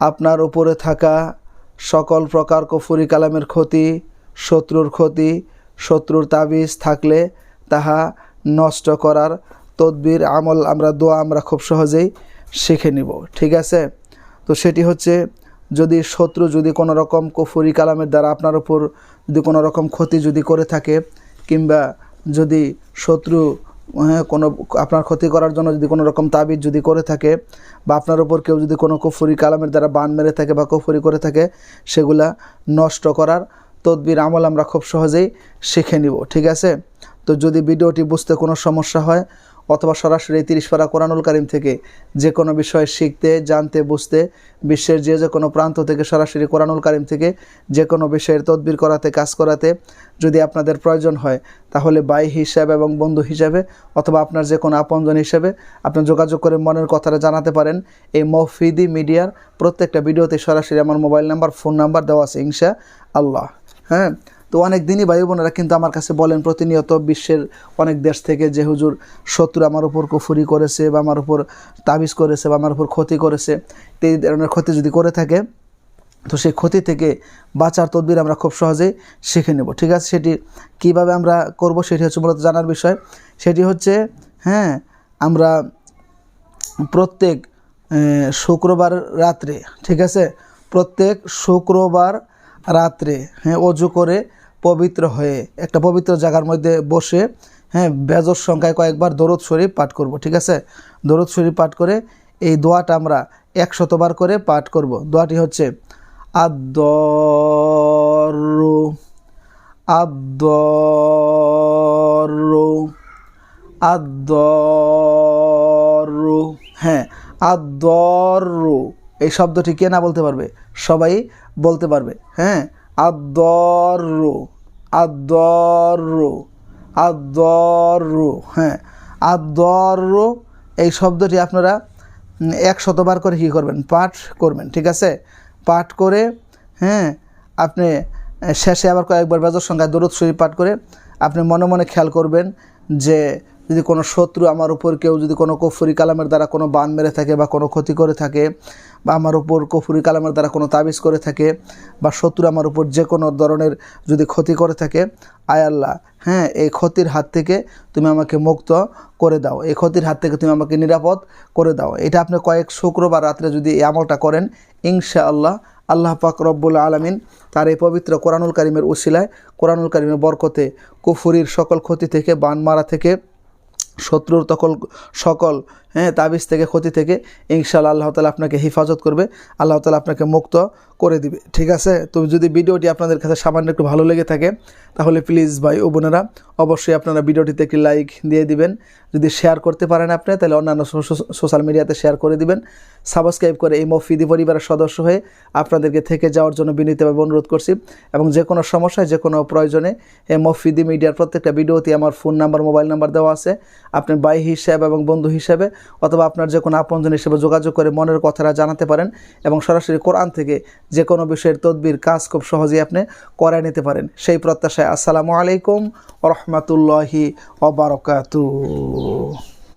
আপনার উপরে থাকা সকল প্রকার কফুরি কালামের ক্ষতি, শত্রুর ক্ষতি, শত্রুর তাবিজ থাকলে তাহা নষ্ট করার তদবির, আমল আমরা, দোয়া আমরা খুব সহজেই শিখে নিব। ঠিক আছে? তো সেটি হচ্ছে যদি শত্রু যদি কোনো রকম কফুরি কালামের দ্বারা আপনার উপর যদি কোনো রকম ক্ষতি যদি করে থাকে, কিংবা যদি শত্রু হ্যাঁ কোনো আপনার ক্ষতি করার জন্য যদি কোনো রকম তাবিজ যদি করে থাকে বা আপনার উপর কেউ যদি কোনো কুফুরি কালামের দ্বারা বান মেরে থাকে বা কুফুরি করে থাকে, সেগুলা নষ্ট করার তদবির, আমল আমরা খুব সহজেই শিখে নিব, ঠিক আছে? তো যদি ভিডিওটি বুঝতে কোনো সমস্যা হয় অথবা সরাসরি তিরিশ পারা কোরআনুল কারিম থেকে যে কোনো বিষয় শিখতে, জানতে, বুঝতে, বিশ্বের যে যে কোনো প্রান্ত থেকে সরাসরি কোরআনুল কারিম থেকে যে কোনো বিষয়ের তদবির করাতে, কাজ করাতে যদি আপনাদের প্রয়োজন হয়, তাহলে বাই হিসাবে এবং বন্ধু হিসাবে অথবা আপনার যে কোনো আপনজন হিসাবে আপনি যোগাযোগ করে মনের কথাটা জানাতে পারেন। এই মফিদি মিডিয়ার প্রত্যেকটা ভিডিওতে সরাসরি আমার মোবাইল নাম্বার, ফোন নাম্বার দেওয়া আছে ইনশা আল্লাহ। হ্যাঁ তো অনেক দিনই ভাই বোনেরা কিন্তু আমার কাছে বলেন, প্রতিনিয়ত বিশ্বের অনেক দেশ থেকে যে হুজুর শত্রু আমার উপর কুফুরি করেছে বা আমার উপর তাবিজ করেছে বা আমার উপর ক্ষতি করেছে এই ধরনের ক্ষতি যদি করে থাকে, তো সেই ক্ষতি থেকে বাঁচার তদবির আমরা খুব সহজেই শিখে নেব। ঠিক আছে, সেটি কীভাবে আমরা করব সেটি হচ্ছে মূলত জানার বিষয়। সেটি হচ্ছে হ্যাঁ আমরা প্রত্যেক শুক্রবার রাত্রে, ঠিক আছে, প্রত্যেক শুক্রবার রাত্রে হ্যাঁ অজু করে পবিত্র হয়ে, একটা পবিত্র জায়গার মধ্যে বসে হ্যাঁ বেজর সংখ্যায় কয়েকবার দরদ শরীফ পাঠ করব, ঠিক আছে? দরদ শরীফ পাঠ করে এই দোয়াটা আমরা একশতবার করে পাঠ করব। দোয়াটি হচ্ছে, আদরু আদরু আদরু হ্যাঁ আদরু। এই শব্দটি কে না বলতে পারবে? সবাই বলতে পারবে হ্যাঁ? আদরু আদরু আদরু হ্যাঁ আদরু, এই শব্দটি আপনারা এক শতবার করে কী করবেন? পাঠ করবেন, ঠিক আছে? পাঠ করে হ্যাঁ আপনি শেষে আবার কয়েকবার বাজার সংখ্যায় দরদ শরীফ পাঠ করে, আপনি মনে মনে খেয়াল করবেন যে যদি কোনো শত্রু আমার উপর কেউ যদি কোনো কফুরি কালামের দ্বারা কোনো বান মেরে থাকে বা কোনো ক্ষতি করে থাকে, বা আমার উপর কফুরি কালামের দ্বারা কোনো তাবিজ করে থাকে, বা শত্রু আমার উপর যে কোনো ধরনের যদি ক্ষতি করে থাকে, আয় আল্লাহ হ্যাঁ এই ক্ষতির হাত থেকে তুমি আমাকে মুক্ত করে দাও। এই ক্ষতির হাত থেকে তুমি আমাকে নিরাপদ করে দাও। এটা আপনি কয়েক শুক্রবার রাত্রে যদি এই আমলটা করেন ইনশা আল্লাহ আল্লাহ পাক রব্বুল আলমিন তার এই পবিত্র কোরআনুল কারিমের উশিলায় কোরআনুল কারিমের বরকতে কুফুরির সকল ক্ষতি থেকে, বান মারা থেকে শত্রুর তখন সকল হ্যাঁ তাবিজ থেকে, ক্ষতি থেকে ইনশাল্লাহ আল্লাহ তালা আপনাকে হেফাজত করবে, আল্লাহ তালা আপনাকে মুক্ত করে দিবে। ঠিক আছে? তো যদি ভিডিওটি আপনাদের কাছে সামান্য একটু ভালো লেগে থাকে, তাহলে প্লিজ ভাই ও বোনেরা অবশ্যই আপনারা ভিডিওটিতে একটি লাইক দিয়ে দিবেন। যদি শেয়ার করতে পারেন আপনি, তাহলে অন্যান্য সোশ্যাল মিডিয়াতে শেয়ার করে দিবেন। সাবস্ক্রাইব করে এই মফিদি পরিবারের সদস্য হয়ে আপনাদেরকে থেকে যাওয়ার জন্য বিনীতভাবে অনুরোধ করছি এবং যে কোনো সমস্যায়, যে কোনো প্রয়োজনে এই মফিদি মিডিয়ার প্রত্যেকটা ভিডিওতে আমার ফোন নাম্বার মোবাইল নাম্বার দেওয়া আছে। আপনি বাই হিসাবে এবং বন্ধু হিসাবে অথবা আপনার যে কোনো আপনজন হিসেবে যোগাযোগ করে মনের কথাটা জানাতে পারেন এবং সরাসরি কোরআন থেকে যে কোনো বিষয়ের তদবির, কাজ খুব সহজেই আপনি করে নিতে পারেন। সেই প্রত্যাশায় আসসালামু আলাইকুম রহমতুল্লাহি অবরকাতু